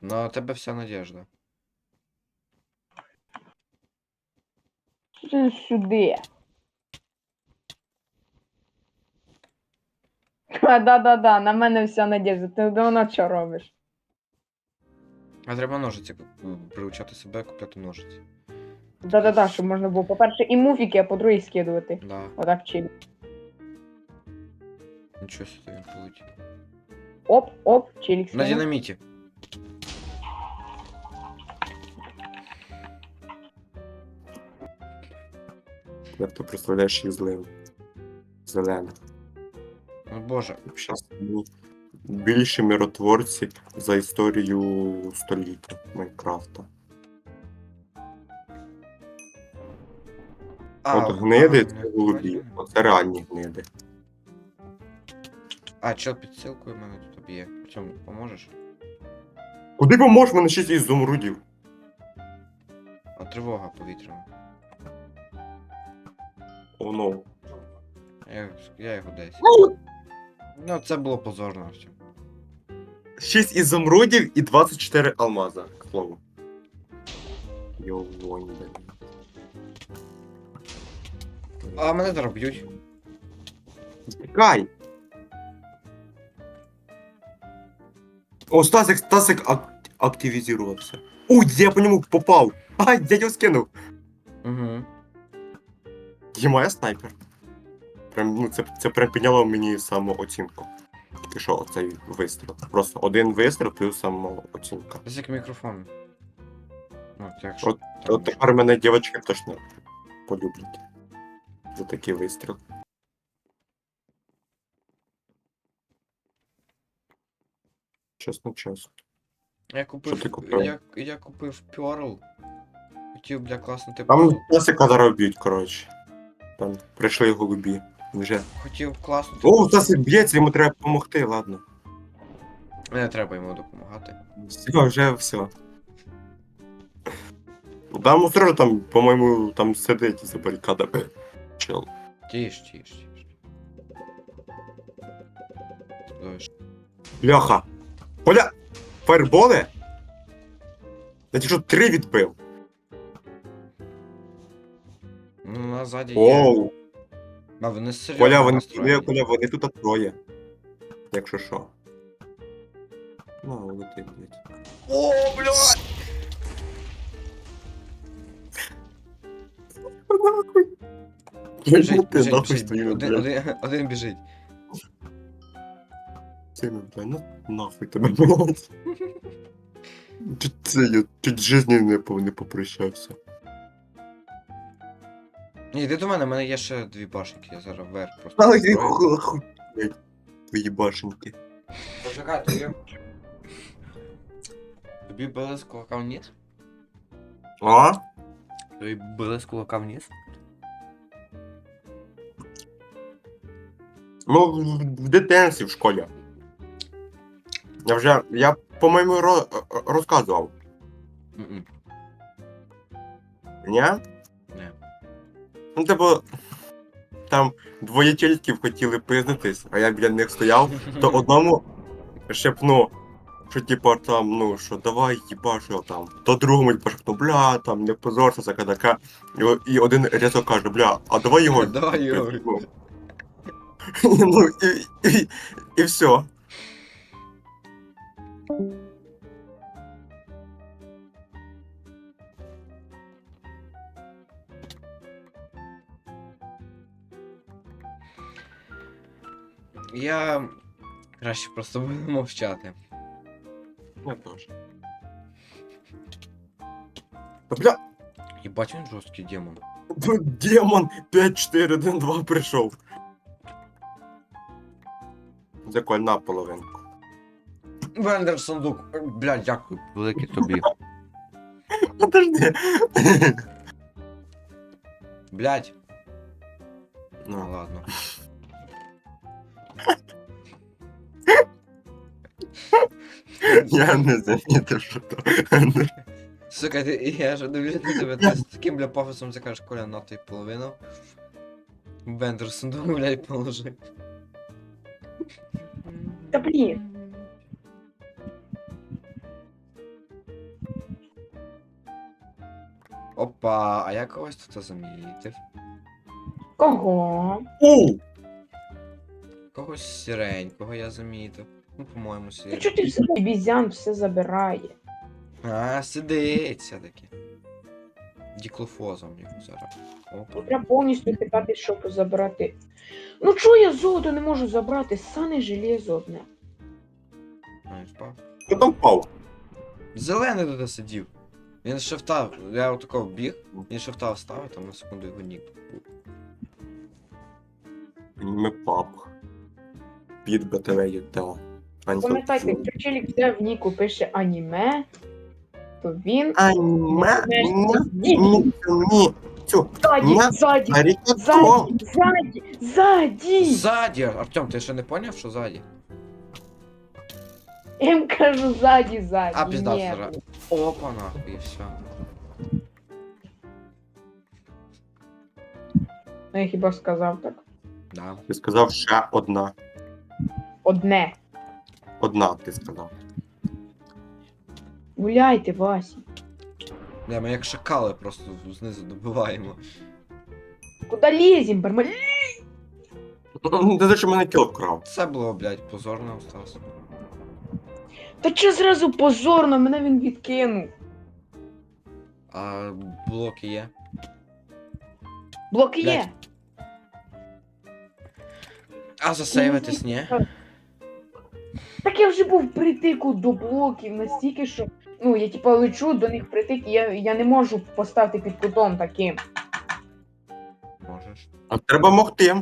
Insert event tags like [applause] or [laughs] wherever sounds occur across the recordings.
На тебе вся надежда. Що Сюди. [laughs] А, да-да-да, на мене вся надежда. Ти давно що робиш? А треба ножиці приучати себе купляти ножиці. Да-да-да, щоб можна було, по-перше, і муфіки, а по-друге, скидувати. Да, Отак чим. нічого собі він полетів. Оп, оп, челік На динаміті. Як ти представляєш їх злим? Зеленим. О боже. Ну, більші миротворці за історію століття Майнкрафта. От гниди це голубі. Оце реальні гниди. А, чел під мене тут об'є. Цьому поможеш? Куди поможеш мене шість із зумрудів? А тривога повітряна. О, ну. Я, я його десь. Ну, це було позорно все. 6 ізумрудів і 24 алмаза, к слову. Йо, вонь, блін. А мене зараз б'ють. Тікай! О, Стасик, Стасик ак- активізувався. Ой, я по ньому попав! [laughs] Ай, я його скинув! Угу. Є моя снайпер. Прям, ну, це, це прям підняло мені самооцінку. Тільки що оцей вистріл. Просто один вистріл плюс самооцінка. Десь як мікрофон. Ну, якщо. От- От тепер мене дівчатки точно полюблять. За такий вистріл. Чесно, чесно. Я купив. Що ти купив? Я, я купив Pearl. Хотів, бля, класно типу. Там Стасика зараз б'ють, коротше. Там прийшли голубі. Вже. Хотів класно. О, Стасик б'ється, йому треба допомогти, ладно. Не треба йому допомагати. Все, вже все. Там мусор там, по-моєму, там сидить за барикадами. Чел. Тіш, тіш, тіш. Бляха! Поля! Фаерболи? Я тільки що три відбив. Ну, назаді є. Оу! А вони серйозно Коля, вони, настроєні. Коля, вони тут троє. Якщо що. Ну, лети, блядь. О, блядь! Нахуй! Біжить, Ти біжить, біжить. Один, один, один біжить. Сильно, блядь, ну нахуй тебе, блядь. Чуть це, я чуть жизни не, по- не попрощався. Ні, йди до мене, в мене є ще дві башенки, я зараз вверх просто. Ай, построю. хуй, хуй, блядь, твої башеньки. Почекай, тобі. Тобі били з кулака вниз? А? Тобі били з кулака вниз? Ну, в, в дитинстві в школі. Я вже, я, по-моєму, ро- розказував. Ні? Ні. Ну, типу, там двоє чельків хотіли пизнитись, а я біля них стояв, то [laughs] одному шепну, що типу там, ну, що давай їбаш його там, то другому їбаш, ну, бля, там, не позорся, така така. І, і один різко каже, бля, а давай його. [laughs] Давай його. Ну, [laughs] ну і, і, і все. Я краще просто [laughs] буду мовчати. Я теж. Та бля, Єбать він жорсткий демон. демон 5-4-1-2 прийшов. Заколь на половинку. Вендер сундук. Бля, дякую. Велике тобі. [laughs] Подожди. Блять. Ну, ладно. Я не замітив, що то. Сука, ти, я ж дивлюсь на тебе, ти з таким бля пафосом закажеш Коля на той половину. Бендерсон, [laughs] блядь, положи. Та блін. Опа, а я когось тут замітив. Кого? Когось сіренького я замітив. Ну, по-моєму, Та сіренький. чого ти все бізян все забирає? А, сидить все-таки. Діклофозом його зараз. Опа. Треба повністю тикати, щоб забрати. Ну чого я золото не можу забрати? Сане железо одне. А, він впав. Хто там впав? Зелений туди сидів. Він шифта, я отако біг, він шифта вставив, там на секунду його нік. був. Ми пап. Під батарею та. Пам'ятайте, якщо челік все в Ніку пише аніме, то він. Аніме? Ні. Ні, ні, ні. Цю, Ззаді, ззаді, ззаді, ззаді, ззаді! Ззаді! Артем, ти ще не поняв, що ззаді? Я їм кажу ззаді, ззаді. А, пізда, Ні. зараз. Опа, нахуй, і все. Ну я хіба сказав так. Да. Ти сказав ще одна. Одне. Одна, ти сказав. Гуляйте, Васі. Не, ми як шакали просто знизу добиваємо. Куда лізем, бармаль? Ти за що мене кіл вкрав? Це було, блядь, позорно осталось. Та чи зразу позорно, мене він відкинув. А блоки є. Блоки є. Блядь. А засейвитись, ні? Так я вже був притику до блоків настільки, що. Ну, я типа лечу до них притик, і я, я не можу поставити під кутом таким. Можеш. А треба могти.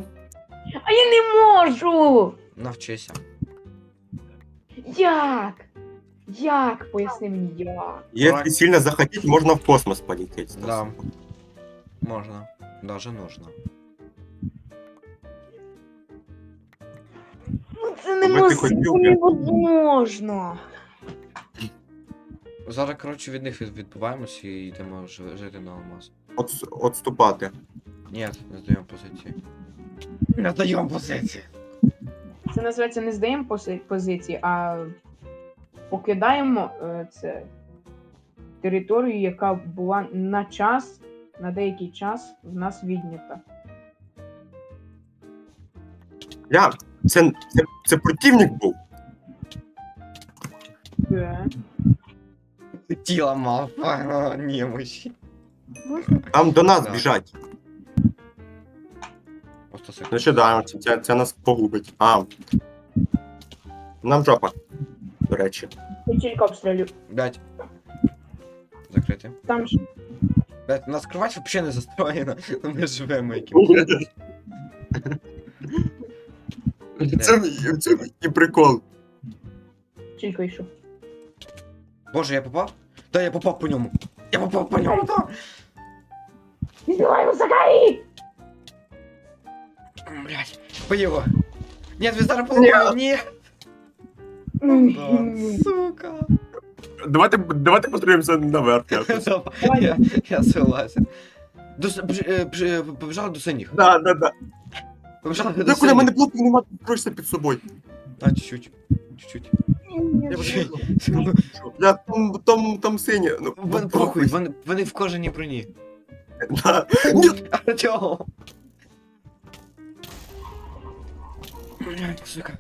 А я не можу! Навчися. Як? Як? Поясни мені як. Якщо сильно захотіть, можна в космос полетіти. Стас. Да. Можна. Даже нужно. Це неможливо, би. невозможно. Зараз, коротше, від них від- відбуваємося і йдемо жи- жити на алмаз. От, отступати. Ні, не здаємо позиції. Не здаємо позиції. Це називається не здаємо поси- позиції, а покидаємо е, це територію, яка була на час, на деякий час в нас віднята. Я. Це, це, це противник був. Е. Тіла мавпа, немощі. Там до нас Да. біжать. Просто Ну що да, це, це, це нас погубить. А. Нам жопа. До речі. Я тільки обстрілю. Блять. Закрити. Там ж Блять, у нас кровать вообще не застроєна. Ну, [laughs] Ми живемо яким. [laughs] Це, це і прикол. тільки йшов. Боже, я попав? Да, я попав по ньому. Я попав по ньому, да. Відбивай Мусакаї! Блять, по його. Нет, ви зараз поломали, ні. Да, сука. Давайте, давайте построїмося наверх. якось. Я, я согласен. До, с- бж- е, бж- е, побіжали до синіх. Да, да, да. У мене синіх. нема, просто під собою. А, чуть-чуть. Чуть-чуть. Я, [laughs] Ну, я там, там, там сині. Ну, Вони похуй, вони, вони в кожаній броні. Да. Ні, Артем! Блять, сука.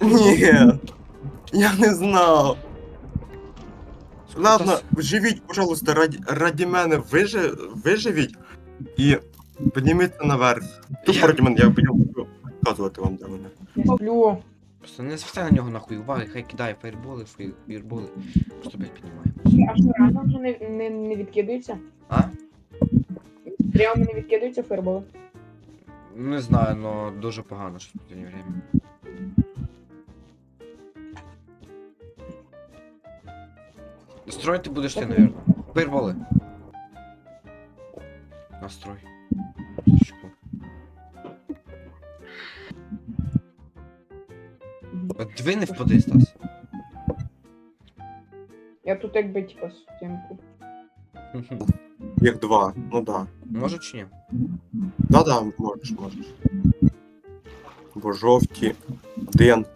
ні. Я не знав. Ладно, Та- живіть, пожалуйста, раді, раді мене вижи, виживіть і підніміться наверх. Тут проти мене, я буду показувати вам, де мене. Сплю. Просто не звертай на нього нахуй уваги, хай кидає фаєрболи, фаєр- фаєрболи. Просто блять піднімаємо. А що реально вже не, не, не відкидується? А? Реально не відкидується ферболи? Не знаю, но дуже погано що в останнє время. Строїти будеш ти, наверное. Фаєрболи. Настрой. От Диви не впади, Стас. Я тут якби типа стінку. Їх два, ну да. Може чи ні? Да-да, можеш, можеш. Бо жовті. Один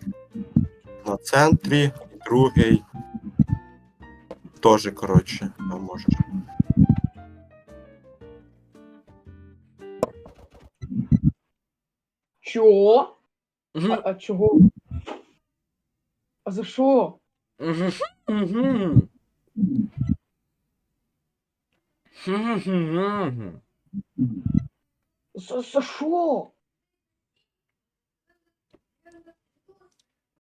на центрі, другий теж, коротше, там можеш. Чо? А, Мгм. а чого? А за що? Мгм. Мгм. Мгм. За, за що?